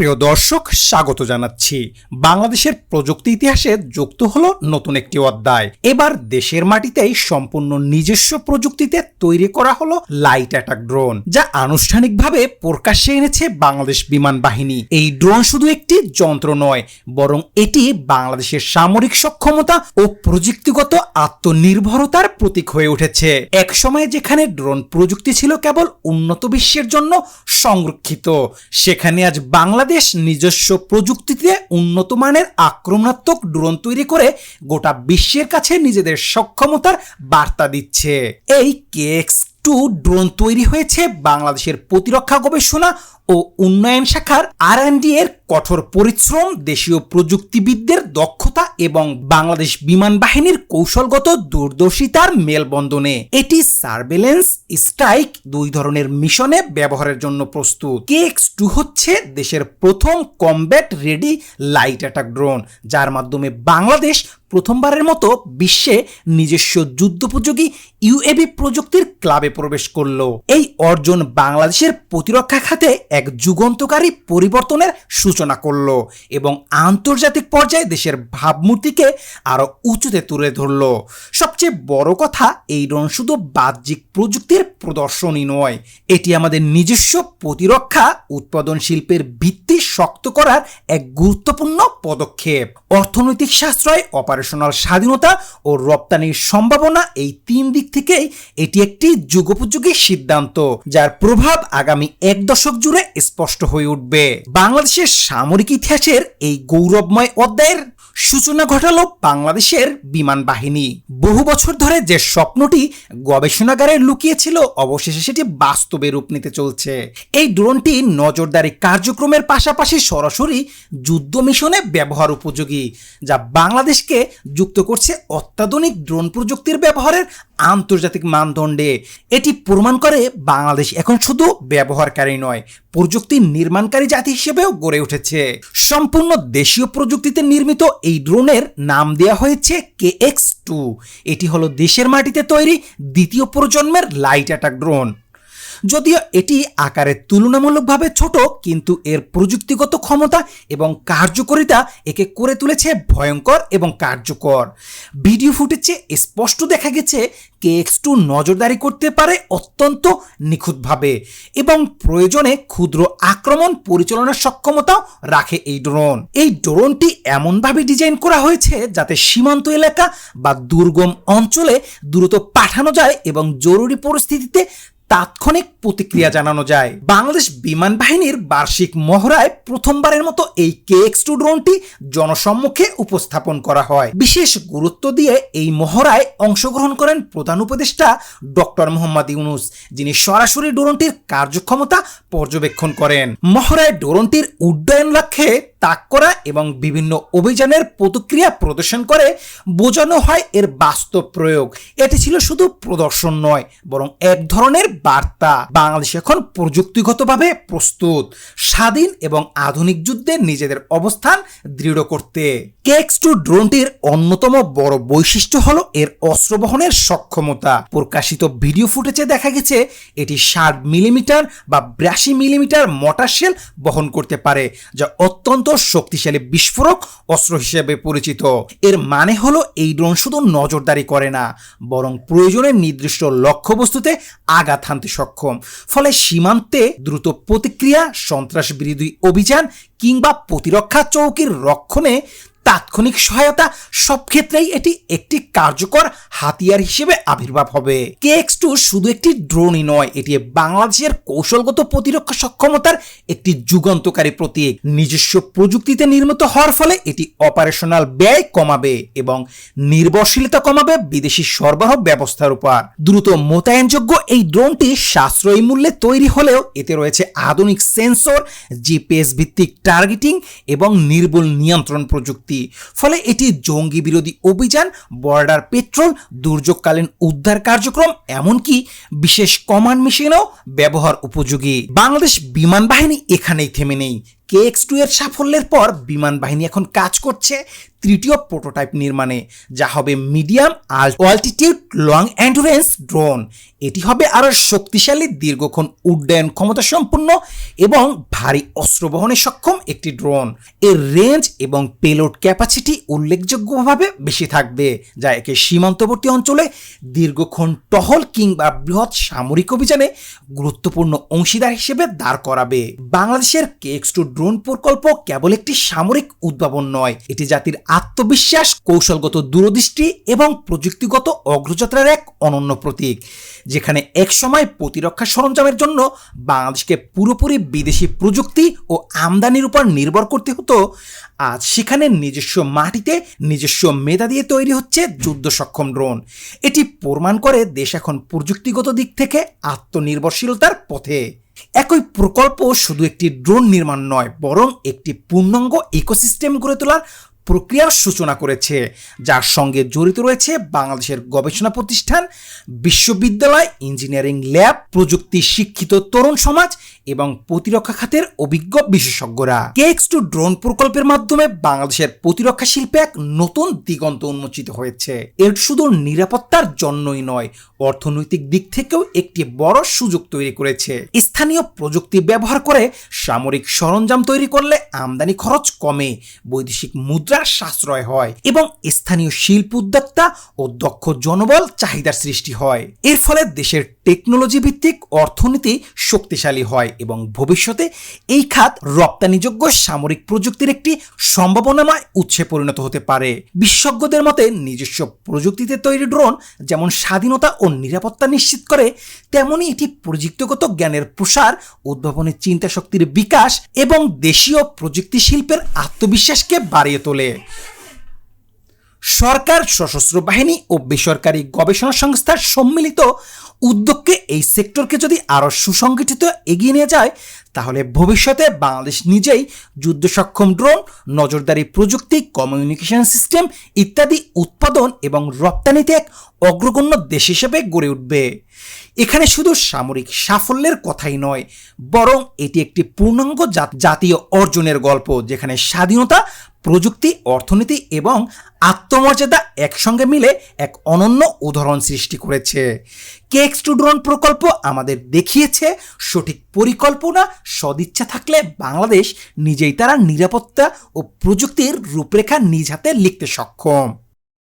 সুপ্রিয় দর্শক, স্বাগত জানাচ্ছি। বাংলাদেশের প্রযুক্তি ইতিহাসে যুক্ত হলো নতুন একটি অধ্যায়। এবার দেশের মাটিতেই সম্পূর্ণ নিজস্ব প্রযুক্তিতে তৈরি করা হলো লাইট অ্যাটাক ড্রোন যা আনুষ্ঠানিকভাবে প্রকাশ্যে এনেছে বাংলাদেশ বিমান বাহিনী। এই ড্রোন শুধু একটি যন্ত্র নয়, বরং এটি বাংলাদেশের সামরিক সক্ষমতা ও প্রযুক্তিগত আত্মনির্ভরতার প্রতীক হয়ে উঠেছে। এক সময়ে যেখানে ড্রোন প্রযুক্তি ছিল কেবল উন্নত বিশ্বের জন্য সংরক্ষিত, সেখানে আজ বাংলাদেশ নিজস্ব প্রযুক্তিতে উন্নত মানের আক্রমণাত্মক ড্রোন তৈরি করে গোটা বিশ্বের কাছে নিজেদের সক্ষমতার বার্তা দিচ্ছে। এই কেএক্স টু ড্রোন তৈরি হয়েছে বাংলাদেশের প্রতিরক্ষা গবেষণা ও উন্নয়ন শাখার আর এর কঠোর পরিশ্রম, দেশীয় প্রযুক্তিবিদদের দক্ষতা এবং বাংলাদেশ বিমান বাহিনীর কৌশলগত দূরদর্শিতার মেলবন্ধনে। এটি সার্ভেলেন্স, স্ট্রাইক দুই ধরনের মিশনে ব্যবহারের জন্য প্রস্তুত। কেএক্স টু হচ্ছে দেশের প্রথম combat ready light attack drone, যার মাধ্যমে বাংলাদেশ প্রথমবারের মতো বিশ্বে নিজস্ব যুদ্ধোপযোগী ইউএবি প্রযুক্তির ক্লাবে প্রবেশ করল। এই অর্জন বাংলাদেশের প্রতিরক্ষা খাতে এক যুগান্তকারী পরিবর্তনের সূচনা করল এবং আন্তর্জাতিক পর্যায়ে দেশের ভাবমূর্তিকে আরও উঁচুতে তুলে ধরলো। সবচেয়ে বড় কথা, এই ড্রোন শুধু বাহ্যিক প্রযুক্তির প্রদর্শনী নয়, এটি আমাদের নিজস্ব প্রতিরক্ষা, উৎপাদন শিল্পের ভিত্তি শক্ত করার এক গুরুত্বপূর্ণ পদক্ষেপ। অর্থনৈতিক সাশ্রয় অপারেশনাল স্বাধীনতা ও রপ্তানির সম্ভাবনা এই তিন দিক থেকেই এটি একটি যুগোপযোগী সিদ্ধান্ত, যার প্রভাব আগামী এক দশক জুড়ে স্পষ্ট হয়ে উঠবে। বাংলাদেশের সামরিক ইতিহাসের এই গৌরবময় অধ্যায়ের সূচনা ঘটালো বাংলাদেশের বিমান বাহিনী। বহু বছর ধরে যে স্বপ্নটি গবেষণাগারে লুকিয়েছিল, অবশেষে সেটি বাস্তবে রূপ নিতে চলছে। এই ড্রোনটি নজরদারি কার্যক্রমের পাশাপাশি সরাসরি যুদ্ধ মিশনে ব্যবহার উপযোগী, যা বাংলাদেশকে যুক্ত করছে অত্যাধুনিক ড্রোন প্রযুক্তির ব্যবহারের আন্তর্জাতিক মানদণ্ডে। এটি প্রমাণ করে বাংলাদেশ এখন শুধু ব্যবহারকারী নয়, প্রযুক্তি নির্মাণকারী জাতি হিসেবেও গড়ে উঠেছে। সম্পূর্ণ দেশীয় প্রযুক্তিতে নির্মিত এই ড্রোনের নাম দেওয়া হয়েছে কে এক্স টু। এটি হলো দেশের মাটিতে তৈরি দ্বিতীয় প্রজন্মের লাইট অ্যাটাক ড্রোন যদিও এটি আকারে তুলনামূলকভাবে ছোট, কিন্তু এর প্রযুক্তিগত ক্ষমতা এবং কার্যকারিতা একে করে তুলেছে ভয়ঙ্কর এবং কার্যকর। ভিডিও ফুটেজে স্পষ্ট দেখা গেছে কে এক্স টু নজরদারি করতে পারে অত্যন্ত নিখুঁতভাবে এবং প্রয়োজনে ক্ষুদ্র আক্রমণ পরিচালনার সক্ষমতাও রাখে এই ড্রোন। এই ড্রোনটি এমনভাবে ডিজাইন করা হয়েছে যাতে সীমান্ত এলাকা বা দুর্গম অঞ্চলে দ্রুত পাঠানো যায় এবং জরুরি পরিস্থিতিতে তাৎক্ষণিক প্রতিক্রিয়া জানানো যায়। বাংলাদেশ বিমান বাহিনীর বার্ষিক মহড়ায় প্রথমবারের মতো এই কে এক্স টু ড্রোনটি জনসম্মুখে উপস্থাপন করা হয়। বিশেষ গুরুত্ব দিয়ে এই মহড়ায় অংশগ্রহণ করেন প্রধান উপদেষ্টা ডক্টর মোহাম্মদ ইউনুস যিনি সরাসরি ড্রোনটির কার্যক্ষমতা পর্যবেক্ষণ করেন। মহড়ায় ড্রোনটির উড্ডয়ন লক্ষ্যে তাক করা এবং বিভিন্ন অভিযানের প্রতিক্রিয়া প্রদর্শন করে বোঝানো হয় এর বাস্তব প্রয়োগ। এটি ছিল শুধু প্রদর্শন নয় বরং এক ধরনের বার্তা বাংলাদেশ এখন প্রযুক্তিগতভাবে প্রস্তুত। স্বাধীন এবং আধুনিক যুদ্ধে নিজেদের অবস্থান দৃঢ় করতে। কেক্স টু ড্রোনটির অন্যতম বড় বৈশিষ্ট্য হলো এর অস্ত্র বহনের সক্ষমতা। প্রকাশিত ভিডিও ফুটেজে দেখা গেছে, এটি ষাট মিলিমিটার বা বিরাশি মিলিমিটার মোটার শেল বহন করতে পারে, যা অত্যন্ত শক্তিশালী বিস্ফোরক অস্ত্র হিসেবে পরিচিত। এর মানে হলো এই ড্রোন শুধু নজরদারি করে না, বরং প্রয়োজনে নির্দিষ্ট লক্ষ্যবস্তুতে আঘাত হানতে সক্ষম। ফলে সীমান্তে দ্রুত প্রতিক্রিয়া সন্ত্রাস বিরোধী অভিযান কিংবা প্রতিরক্ষা চৌকির রক্ষণে তাৎক্ষণিক সহায়তা সব ক্ষেত্রেই এটি একটি কার্যকর হাতিয়ার হিসেবে আবির্ভাব হবে। কে এক্স টু শুধু একটি ড্রোনই নয়, এটি বাংলাদেশের কৌশলগত প্রতিরক্ষা সক্ষমতার একটি যুগান্তকারী প্রতীক। নিজস্ব প্রযুক্তিতে নির্মিত হওয়ার ফলে এটি অপারেশনাল ব্যয় কমাবে এবং নির্ভরশীলতা কমাবে বিদেশি সরবরাহ ব্যবস্থার উপর। দ্রুত মোতায়েনযোগ্য এই ড্রোনটি সাশ্রয়ী মূল্যে তৈরি হলেও এতে রয়েছে আধুনিক সেন্সর, জিপিএস ভিত্তিক টার্গেটিং এবং নির্ভুল নিয়ন্ত্রণ প্রযুক্তি। ফলে এটি জঙ্গি বিরোধী অভিযান, বর্ডার পেট্রোল, দুর্যোগকালীন উদ্ধার কার্যক্রম, এমনকি বিশেষ কমান্ড মেশিনও ব্যবহার উপযোগী। বাংলাদেশ বিমান বাহিনী এখানেই থেমে নেই। কে এক্স টু এর সাফল্যের পর বিমান বাহিনী এখন কাজ করছে তৃতীয় প্রোটোটাইপ নির্মাণে, যা হবে medium altitude long endurance drone এটি হবে আরও শক্তিশালী, দীর্ঘক্ষণ উড্ডয়ন ক্ষমতা সম্পন্ন এবং ভারী অস্ত্র বহনে সক্ষম একটি ড্রোন এর রেঞ্জ এবং পেলোড ক্যাপাসিটি উল্লেখযোগ্যভাবে বেশি থাকবে, যা একে সীমান্তবর্তী অঞ্চলে দীর্ঘক্ষণ টহল কিংবা বৃহৎ সামরিক অভিযানে গুরুত্বপূর্ণ অংশীদার হিসেবে দাঁড় করাবে। বাংলাদেশের কে এক্স টু ড্রোন প্রকল্প কেবল একটি সামরিক উদ্ভাবন নয়, এটি জাতির আত্মবিশ্বাস, কৌশলগত দূরদৃষ্টি এবং প্রযুক্তিগত অগ্রযাত্রার এক অনন্য প্রতীক, যেখানে একসময় প্রতিরক্ষা সরঞ্জামের জন্য বাংলাদেশকে পুরোপুরি বিদেশি প্রযুক্তি ও আমদানির উপর নির্ভর করতে হতো। আজ সেখানে নিজস্ব মাটিতে নিজস্ব মেধা দিয়ে তৈরি হচ্ছে যুদ্ধ সক্ষম ড্রোন। এটি প্রমাণ করে দেশ এখন প্রযুক্তিগত দিক থেকে আত্মনির্ভরশীলতার পথে। একই প্রকল্প শুধু একটি ড্রোন নির্মাণ নয়, বরং একটি পূর্ণাঙ্গ ইকোসিস্টেম গড়ে তোলার প্রক্রিয়ার সূচনা করেছে, যার সঙ্গে জড়িত রয়েছে বাংলাদেশের গবেষণা প্রতিষ্ঠান, বিশ্ববিদ্যালয়, ইঞ্জিনিয়ারিং ল্যাব, প্রযুক্তি শিক্ষিত তরুণ সমাজ এবং প্রতিরক্ষা খাতের অভিজ্ঞ বিশেষজ্ঞরা। কেএক্স টু ড্রোন প্রকল্পের মাধ্যমে বাংলাদেশের প্রতিরক্ষা শিল্পে এক নতুন দিগন্ত উন্মোচিত হয়েছে। এর শুধু নিরাপত্তার জন্যই নয়, অর্থনৈতিক দিক থেকেও একটি বড় সুযোগ তৈরি করেছে। স্থানীয় প্রযুক্তি ব্যবহার করে সামরিক সরঞ্জাম তৈরি করলে আমদানি খরচ কমে, বৈদেশিক মুদ্রার সাশ্রয় হয় এবং স্থানীয় শিল্প উদ্যোক্তা ও দক্ষ জনবল চাহিদার সৃষ্টি হয়। এর ফলে দেশের টেকনোলজি ভিত্তিক অর্থনীতি শক্তিশালী হয় এবং ভবিষ্যতে এই খাত রপ্তানিযোগ্য সামরিক প্রযুক্তির একটি সম্ভাবনাময় উৎসে পরিণত হতে পারে। বিশেষজ্ঞদের মতে, নিজস্ব প্রযুক্তিতে তৈরি ড্রোন যেমন স্বাধীনতা ও নিরাপত্তা নিশ্চিত করে, তেমনি এটি প্রযুক্তিগত জ্ঞানের প্রসার উদ্ভাবনের চিন্তা শক্তির বিকাশ এবং দেশীয় প্রযুক্তি শিল্পের আত্মবিশ্বাসকে বাড়িয়ে তোলে। সরকার, সশস্ত্র বাহিনী ও বেসরকারি গবেষণা সংস্থার সম্মিলিত উদ্যোগকে এই সেক্টরকে যদি আরও সুসংগঠিত এগিয়ে নিয়ে যায়, তাহলে ভবিষ্যতে বাংলাদেশ নিজেই যুদ্ধ সক্ষম ড্রোন, নজরদারি প্রযুক্তি কমিউনিকেশন সিস্টেম ইত্যাদি উৎপাদন এবং রপ্তানিতে এক অগ্রগণ্য দেশ হিসেবে গড়ে উঠবে। এখানে শুধু সামরিক সাফল্যের কথাই নয়, বরং এটি একটি পূর্ণাঙ্গ জাতীয় অর্জনের গল্প, যেখানে স্বাধীনতা প্রযুক্তি, অর্থনীতি এবং আত্মমর্যাদা একসঙ্গে মিলে এক অনন্য উদাহরণ সৃষ্টি করেছে। কেক স্টুডন প্রকল্প আমাদের দেখিয়েছে সঠিক পরিকল্পনা, সদিচ্ছা থাকলে বাংলাদেশ নিজেই তারা নিরাপত্তা ও প্রযুক্তির রূপরেখা নিজ হাতে লিখতে সক্ষম।